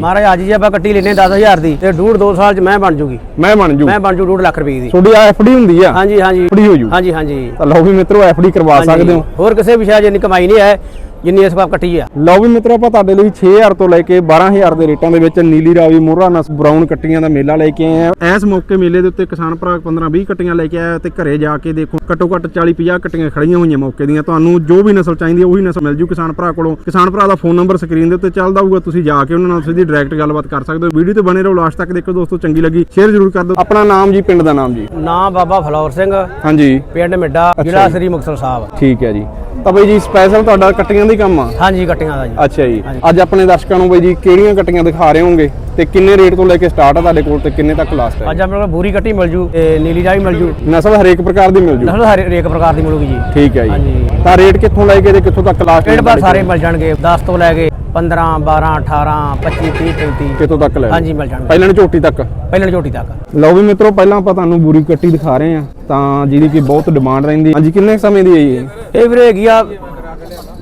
ਮਹਾਰਾਜ ਅੱਜ ਜੇ ਆਪਾਂ ਕੱਟੀ ਲੈਨੇ 10000 ਦੀ ਤੇ ਡੂਢ 2 ਸਾਲ ਚ ਮੈਂ ਬਣ ਜੂਗੀ। ਮੈਂ ਬਣ ਜੂ। ਮੈਂ ਬਣ ਜੂ 2 ਲੱਖ ਰੁਪਏ ਦੀ। ਤੁਹਾਡੀ ਐਫਡੀ ਹੁੰਦੀ ਆ। ਹਾਂਜੀ ਹਾਂਜੀ। ਐਫਡੀ ਹੋ ਜੂ। ਹਾਂਜੀ ਹਾਂਜੀ। ਤਾਂ ਲਓ ਵੀ ਮਿੱਤਰੋ ਐਫਡੀ ਕਰਵਾ ਸਕਦੇ ਹੋ। ਹੋਰ ਕਿਸੇ ਵੀ ਸ਼ਾਇਦ ਇੰਨੀ ਕਮਾਈ ਨਹੀਂ ਹੈ। ਜਿੰਨੀ ਇਸ ਵਾਰ ਕੱਟੀ ਆ। ਲਓ ਵੀ ਮਿੱਤਰੋ ਆਪਾਂ ਤੁਹਾਡੇ ਲਈ 6000 ਤੋਂ ਲੈ ਕੇ 12000 ਦੇ ਰੇਟਾਂ ਦੇ ਵਿੱਚ ਨੀਲੀ ਰਾਵੀ ਮੋਹਰਾ ਨਸ ਬਰਾਊਨ ਕੱਟੀਆਂ ਦਾ ਮੇਲਾ ਲੈ ਕੇ ਆਏ ਆ ਇਸ ਮੌਕੇ ਮੇਲੇ ਦੇ ਉੱਤੇ ਕਿਸਾਨ ਭਰਾ 15 20 ਕੱਟੀਆਂ ਲੈ ਕੇ ਆਇਆ ਤੇ ਘਰੇ ਜਾ ਕੇ ਦੇਖੋ ਘੱਟੋ ਘੱਟ 40 50 ਕੱਟੀਆਂ ਖੜੀਆਂ ਹੋਈਆਂ ਮੌਕੇ ਦੀਆਂ। ਤੁਹਾਨੂੰ ਜੋ ਵੀ ਨਸਲ ਚਾਹੀਦੀ ਹੈ ਉਹੀ ਨਸਲ ਮਿਲ ਜੂ ਕਿਸਾਨ ਭਰਾ ਕੋਲੋਂ। ਕਿਸਾਨ ਭਰਾ ਦਾ ਫੋਨ ਨੰਬਰ ਸਕਰੀਨ ਦੇ ਉੱਤੇ ਚੱਲਦਾ ਹੋਊਗਾ ਤੁਸੀਂ ਜਾ ਕੇ ਉਹਨਾਂ ਨਾਲ ਸਿੱਧੀ ਡਾਇਰੈਕਟ ਗੱਲਬਾਤ ਕਰ ਸਕਦੇ ਹੋ। ਵੀਡੀਓ ਤੇ ਬਣੇ ਰਹੋ ਲਾਸਟ ਤੱਕ ਦੇਖੋ ਦੋਸਤੋ ਚੰਗੀ ਲੱਗੀ ਸ਼ੇਅਰ ਜ਼ਰੂਰ ਕਰ ਦਿਓ। ਆਪਣਾ ਨਾਮ ਜੀ ਪਿੰਡ ਦਾ ਨਾਮ ਜੀ। ਨਾਂ ਬਾਬਾ ਫਲੌਰ ਸਿੰਘ। ਹਾਂਜੀ। ਪਿੰਡ ਮਿੱਡਾ ਜ਼ਿਲ੍ਹਾ ਸ੍ਰੀ ਮੁਕਤਸਰ ਸਾਹਿਬ। ਠੀਕ ਹੈ ਜੀ। ਤਾਂ ਬਈ ਜੀ ਸਪੈਸ਼ਲ ਤੁਹਾਡਾ ਕੱਟੀਆਂ ਦਾ ਹੀ ਕੰਮ ਆ? ਹਾਂਜੀ ਕੱਟੀਆਂ ਦਾ ਜੀ। ਅੱਛਾ ਜੀ। ਅੱਜ ਆਪਣੇ ਦਰਸ਼ਕਾਂ ਨੂੰ ਬਈ ਜੀ ਕਿਹੜੀਆਂ ਕੱਟੀਆਂ ਦਿਖਾ ਰਹੇ ਹੋਵੋਗੇ ਤੇ ਕਿੰਨੇ ਰੇਟ ਤੋਂ ਲੈ ਕੇ ਸਟਾਰਟ ਆ ਤੁਹਾਡੇ ਕੋਲ ਤੇ ਕਿੰਨੇ ਤੱਕ ਲਾਸਟ ਹੈ? ਅੱਜ ਆਪਣੇ ਕੋਲ ਬੂਰੀ ਕੱਟੀ ਮਿਲ ਜੂ ਤੇ ਨੀਲੀ ਰਾਵੀ ਮਿਲ ਜੂ। ਨਸਲ ਹਰੇਕ ਪ੍ਰਕਾਰ ਦੀ ਮਿਲ ਜੂ। ਨਸਲ ਹਰ ਹਰੇਕ ਪ੍ਰਕਾਰ ਦੀ ਮਿਲੂਗੀ ਜੀ। ਠੀਕ ਹੈ ਜੀ। ਤਾਂ ਰੇਟ ਕਿੱਥੋਂ ਲੈ ਕੇ ਤੇ ਕਿੱਥੋਂ ਤੱਕ ਲਾਸਟ ਰੇਟ ਬਾਰ ਸਾਰੇ ਮਿਲ ਜਾਣਗੇ 10 ਤੋਂ ਲੈ ਕੇ 15 12 18 25 30 35 ਕਿੱਥੋਂ ਤੱਕ ਲੈ ਹਾਂਜੀ ਮਿਲ ਜਾਣਗੇ। ਪਹਿਲਾਂ ਝੋਟੀ ਤੱਕ? ਪਹਿਲਣ ਝੋਟੀ ਤੱਕ। ਲਓ ਵੀ ਮਿੱਤਰੋ ਪਹਿਲਾਂ ਆਪਾਂ ਤੁਹਾਨੂੰ ਬੂਰੀ ਕੱਟੀ ਦਿਖਾ ਰਹੇ ਹਾਂ। ਤਾਂ ਜਿਹਦੀ ਕਿ ਬਹੁਤ ਡਿਮਾਂਡ ਰਹਿੰਦੀ ਹਾਂਜੀ ਕਿੰਨੇ ਕੁ ਸਮੇਂ ਦੀ ਹੈ ਜੀ ਇਹ? ਇਹ ਵੀਰੇ ਹੈਗੀ ਆ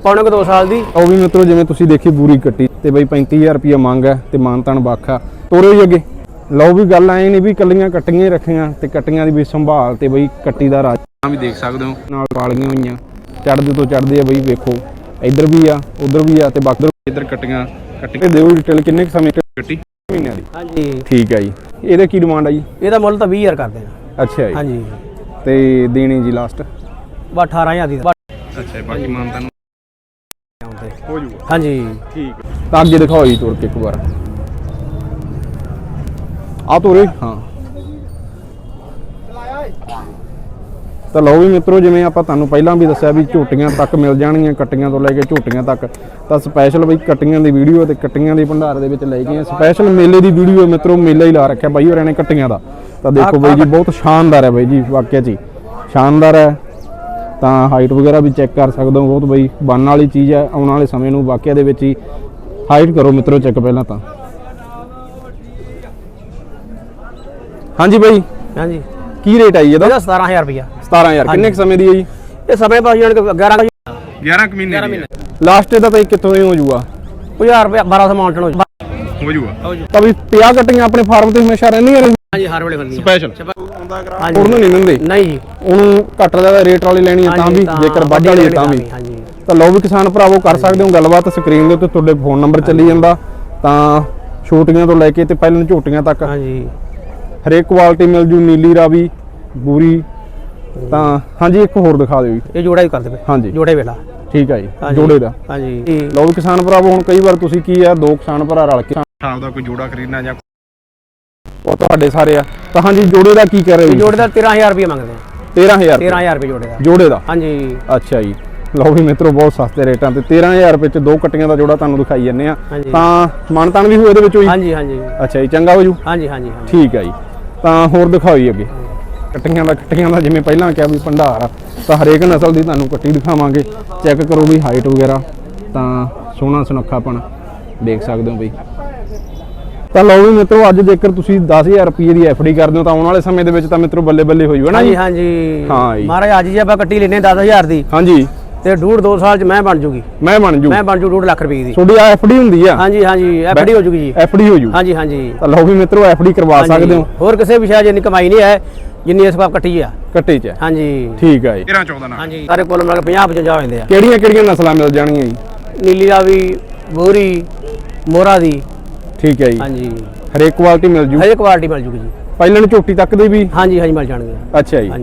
ਪੌਣੇ ਕੁ 2 ਸਾਲ ਦੀ। ਉਹ ਵੀ ਮਿੱਤਰੋ ਜਿਵੇਂ ਤੁਸੀਂ ਦੇਖੀ ਬੂਰੀ ਕੱਟੀ ਤੇ ਬਈ 35000 ਰੁਪਏ ਮੰਗ ਹੈ ਤੇ ਮਾਨਤਾਨ ਬਾਖਾ ਤੋਰੋ ਜੀ ਅੱਗੇ। ਲਓ ਵੀ ਗੱਲ ਐ ਨਹੀਂ ਵੀ ਕੱਲੀਆਂ ਕੱਟੀਆਂ ਹੀ ਰੱਖੀਆਂ ਤੇ ਕੱਟੀਆਂ ਦੀ ਵੀ ਸੰਭਾਲ ਤੇ ਬਈ ਕੱਟੀ ਦਾ ਰਾਜ। ਵੀ ਦੇਖ ਸਕਦੇ ਹੋ। ਨਾਲ ਪਾਲੀਆਂ ਹੋਈਆਂ। ਚੜਦੇ ਤੋਂ ਚੜਦੇ ਆ ਬਈ ਵੇਖੋ। ਇੱਧਰ ਵੀ ਆ ਉਧਰ ਵੀ ਆ ਤੇ ਬਾਕੀ ਇੱਧਰ ਕੱਟੀਆਂ ਕੱਟੀਆਂ ਦਿਓ ਡਿਟੇਲ ਕਿੰਨੇ ਕੁ ਸਮੇਂ ਕੱਟੀ? ਮਹੀਨਿਆਂ ਦੀ। ਹਾਂਜੀ। ਠੀਕ ਹੈ ਜੀ। ਇਹਦੇ ਕੀ ਡਿਮਾਂਡ ਆ ਜੀ? ਇਹਦਾ ਮੁੱਲ ਤਾਂ 20000 ਕਰਦੇ ਆ। ਅੱਛਾ ਜੀ। ਹਾਂਜੀ। ਤੇ ਦੇਣੀ ਜੀ ਲਾਸਟ ਬਾ 18000 ਦੀ ਅੱਛਾ ਬਾਕੀ ਮਾਨਤਾਨ ਹੋ ਜੂਗਾ। ਹਾਂਜੀ। ਠੀਕ ਤਾਂ ਅੱਗੇ ਦਿਖਾਓ ਜੀ ਤੋਰ ਕੇ ਇੱਕ ਵਾਰ। ਆ ਤੋਰੇ? ਹਾਂ। ਤਾਂ ਲਓ ਵੀ ਮਿੱਤਰੋ ਜਿਵੇਂ ਆਪਾਂ ਤੁਹਾਨੂੰ ਪਹਿਲਾਂ ਵੀ ਦੱਸਿਆ ਵੀ ਝੋਟੀਆਂ ਤੱਕ ਮਿਲ ਜਾਣਗੀਆਂ ਕੱਟੀਆਂ ਤੋਂ ਲੈ ਕੇ ਝੋਟੀਆਂ ਤੱਕ। ਤਾਂ ਸਪੈਸ਼ਲ ਬਈ ਕੱਟੀਆਂ ਦੀ ਵੀਡੀਓ ਤੇ ਕੱਟੀਆਂ ਦੀ ਭੰਡਾਰ ਦੇ ਵਿੱਚ ਲੈ ਗਏ ਆ ਸਪੈਸ਼ਲ ਮੇਲੇ ਦੀ ਵੀਡੀਓ ਮਿੱਤਰੋ ਮੇਲਾ ਹੀ ਲਾ ਰੱਖਿਆ ਬਾਈ ਹੋਰਾਂ ਨੇ ਕੱਟੀਆਂ ਦਾ। ਤਾਂ ਦੇਖੋ ਬਾਈ ਜੀ ਬਹੁਤ ਸ਼ਾਨਦਾਰ ਹੈ ਬਾਈ ਜੀ ਵਾਕਿਆ ਜੀ। ਸ਼ਾਨਦਾਰ ਹੈ। ਤਾਂ ਹਾਈਟ ਵਗੈਰਾ ਵੀ ਚੈੱਕ ਕਰ ਸਕਦੇ ਹੋ ਬਹੁਤ ਬਈ। ਬਣਨ ਵਾਲੀ ਚੀਜ਼ ਹੈ ਆਉਣ ਵਾਲੇ ਸਮੇਂ ਨੂੰ ਵਾਕਿਆ ਦੇ ਵਿੱਚ ਹੀ ਹਾਈਟ ਕਰੋ ਮਿੱਤਰੋ ਚੈੱਕ ਪਹਿਲਾਂ ਤਾਂ। ਹਾਂਜੀ ਬਾਈ। ਹਾਂਜੀ। ਕੀ ਰੇਟ ਆਈ ਇਹਦਾ? ਇਹਦਾ 17000 ਰੁਪਇਆ 17000 ਕਿੰਨੇ ਕੁ ਸਮੇਂ ਦੀ ਹੈ ਜੀ? ਇਹ ਸਮੇਂ ਪਾਸ ਜਾਣ ਕੇ 11 11 ਕੁ ਮਹੀਨੇ ਦੀ ਲਾਸਟ ਇਹਦਾ ਤਾਂ ਕਿੱਥੋਂ ਹੀ ਹੋ ਜੂਗਾ? 1000 ਰੁਪਇਆ 1200 ਮਾਉਂਟਨ ਹੋ ਜੂ। ਹੋ ਜੂਗਾ। ਤਾਂ ਵੀ 50 ਕੱਟੀਆਂ ਆਪਣੇ ਫਾਰਮ ਤੇ ਹਮੇਸ਼ਾ ਰਹਿੰਦੀਆਂ ਨੇ? ਹਾਂਜੀ ਹਰ ਵੇਲੇ ਹੁੰਦੀ ਸਪੈਸ਼ਲ ਉਹਨੂੰ ਨਹੀਂ ਦਿੰਦੇ? ਨਹੀਂ ਜੀ। ਉਹਨੂੰ ਘੱਟ ਦਾ ਰੇਟ ਵਾਲੀ ਲੈਣੀ ਹੈ ਤਾਂ ਵੀ ਜੇਕਰ ਵੱਧ ਵਾਲੀ ਹੈ ਤਾਂ ਵੀ। ਹਾਂਜੀ। ਤਾਂ ਲਓ ਵੀ ਕਿਸਾਨ ਭਰਾਵੋ ਕਰ ਸਕਦੇ ਹੋ ਗੱਲਬਾਤ ਸਕਰੀਨ ਦੇ ਉੱਤੇ ਤੁਹਾਡੇ ਫੋਨ ਨੰਬਰ ਚੱਲੀ ਜਾਂਦਾ। ਤਾਂ ਛੋਟੀਆਂ ਤੋਂ ਲੈ ਕੇ ਤੇ ਪਹਿਲਾਂ ਝੋਟੀਆਂ ਤੱਕ ਹਾਂਜੀ। ਹਰੇਕ ਕੁਆਲਿਟੀ ਮਿਲ ਜੂ ਨੀਲੀ ਰਾਵੀ ਬੂਰੀ ਤਾਂ ਹਾਂਜੀ ਇੱਕ ਹੋਰ ਦਿਖਾ ਦਿਓ ਜੀ। ਇਹ ਜੋੜਾ ਹੀ ਕਰਦੇ ਪਏ ਹਾਂਜੀ। ਜੋੜੇ ਵੇਲਾ। ਠੀਕ ਹੈ ਜੀ। ਜੋੜੇ ਦਾ। ਹਾਂਜੀ। ਵੀ ਕਿਸਾਨ ਭਰਾਵੋ ਹੁਣ ਕਈ ਵਾਰ ਤੁਸੀਂ ਕੀ ਆ ਦੋ ਕਿਸਾਨ ਭਰਾ ਰਲ ਕੇ ਸ਼ਾਮ ਦਾ ਕੋਈ ਜੋੜਾ ਖਰੀਦਣਾ ਜਾਂ ਉਹ ਤੁਹਾਡੇ ਸਾਰੇ ਆ। ਤਾਂ ਹਾਂਜੀ ਜੋੜੇ ਦਾ ਕੀ ਕਰ ਰਹੇ ਹੋ ਜੋੜੇ ਦਾ 13000 ਰੁਪਏ ਮੰਗਦੇ ਆ। 13000 13000 ਰੁਪਏ। ਜੋੜੇ ਦਾ। ਜੋੜੇ ਦਾ? ਹਾਂਜੀ। ਅੱਛਾ ਜੀ। ਲਓ ਵੀ ਮਿੱਤਰੋ ਬਹੁਤ ਸਸਤੇ ਰੇਟਾਂ ਤੇ 13000 ਰੁਪਏ ਚ ਦੋ ਕੱਟੀਆਂ ਦਾ ਜੋੜਾ ਤੁਹਾਨੂੰ ਦਿਖਾਈ ਜੰਨੇ ਆ। ਹਾਂਜੀ। ਤਾਂ ਮਨਤਾਨ ਵੀ ਹੋ ਇਹਦੇ ਵਿੱਚੋਂ ਹੀ ਹਾਂਜੀ ਹਾਂਜੀ। ਅੱਛਾ ਜੀ ਚੰਗਾ ਹੋ ਜੂ? ਹਾਂਜੀ ਹਾਂਜੀ ਹਾਂਜੀ। ਠੀਕ ਹੈ ਜੀ। ਤਾਂ ਹੋਰ ਦਿਖਾਓ ਜੀ ਅੱਗੇ। ਕੱਟੀਆਂ ਦਾ ਕੱਟੀਆਂ ਦਾ ਜਿਵੇਂ ਪਹਿਲਾਂ ਕਿਹਾ ਵੀ ਭੰਡਾਰ ਆ ਤਾਂ ਹਰੇਕ ਨਸਲ ਦੀ ਤੁਹਾਨੂੰ ਕੱਟੀ ਦਿਖਾਵਾਂਗੇ। ਚੈੱਕ ਕਰੋ ਵੀ ਹਾਈਟ ਵਗੈਰਾ ਤਾਂ ਸੋਹਣਾ ਸੁਨੱਖਾਪਣ ਦੇਖ ਸਕਦੇ ਹੋ ਬਈ। ਤਾਂ ਲਓ ਵੀ ਮਿੱਤਰੋ ਅੱਜ ਜੇਕਰ ਤੁਸੀਂ 10000 ਰੁਪਏ ਦੀ ਐਫਡੀ ਕਰਦੇ ਹੋ ਤਾਂ ਆਉਣ ਵਾਲੇ ਸਮੇਂ ਦੇ ਵਿੱਚ ਤਾਂ ਮਿੱਤਰੋ ਬੱਲੇ ਬੱਲੇ ਹੋ ਜੂ ਨਾ ਹਾਂਜੀ ਜੀ? ਹਾਂਜੀ ਹਾਂ ਜੀ। ਮਹਾਰਾਜ ਅੱਜ ਜੇ ਆਪਾਂ ਕੱਟੀ ਲੈਨੇ 10000 ਦੀ। ਹਾਂਜੀ। ਤੇ ਡੂਢ 2 ਸਾਲ ਚ ਮੈਂ ਬਣ ਜੂਗੀ। ਮੈਂ ਬਣ ਜੂ। ਮੈਂ ਬਣ ਜੂ 2 ਲੱਖ ਰੁਪਏ ਦੀ। ਤੁਹਾਡੀ ਐਫਡੀ ਹੁੰਦੀ ਆ? ਹਾਂਜੀ ਹਾਂਜੀ। ਐਫਡੀ ਹੋ ਜੂਗੀ ਜੀ। ਐਫਡੀ ਹੋ ਜੂ। ਹਾਂਜੀ ਹਾਂਜੀ। ਤਾਂ ਲਓ ਵੀ ਮਿੱਤਰੋ ਐਫਡੀ ਕਰਵਾ ਸਕਦੇ ਹੋ। ਹੋਰ ਕਿਸੇ ਵੀ ਸ਼ਾਇਦ ਇੰਨੀ ਕਮਾਈ ਨਹੀਂ ਹੈ। ਜਿੰਨੀ ਇਸ ਵਾਰ ਕੱਟੀ ਆ। ਕੱਟੇ ਚ ਹਾਂਜੀ। ਠੀਕ ਹੈ ਜੀ। 13 14 ਨਾਲ। ਹਾਂਜੀ। ਸਾਰੇ ਕੋਲ ਮਿਲ ਕੇ 50 55 ਹੋ ਜਾਂਦੇ ਆ। ਕਿਹੜੀਆਂ ਕਿਹੜੀਆਂ ਨਸਲਾਂ ਮਿਲ ਜਾਣਗੀਆਂ ਜੀ? ਨੀਲੀ ਰਾਵੀ ਬੋਰੀ ਮੋਰਾ ਦੀ। ਠੀਕ ਹੈ ਜੀ। ਹਾਂਜੀ। ਹਰੇਕ ਕੁਆਲਿਟੀ ਮਿਲ ਜੂ? ਹਰੇਕ ਕੁਆਲਿਟੀ ਮਿਲ ਜੂਗੀ ਜੀ। ਪਹਿਲਾਂ ਝੋਟੀ ਤੱਕ ਦੇ ਵੀ? ਹਾਂਜੀ ਹਾਂਜੀ ਮਿਲ ਜਾਣਗੇ ਅੱਛਾ ਜੀ। ਹਾਂਜੀ।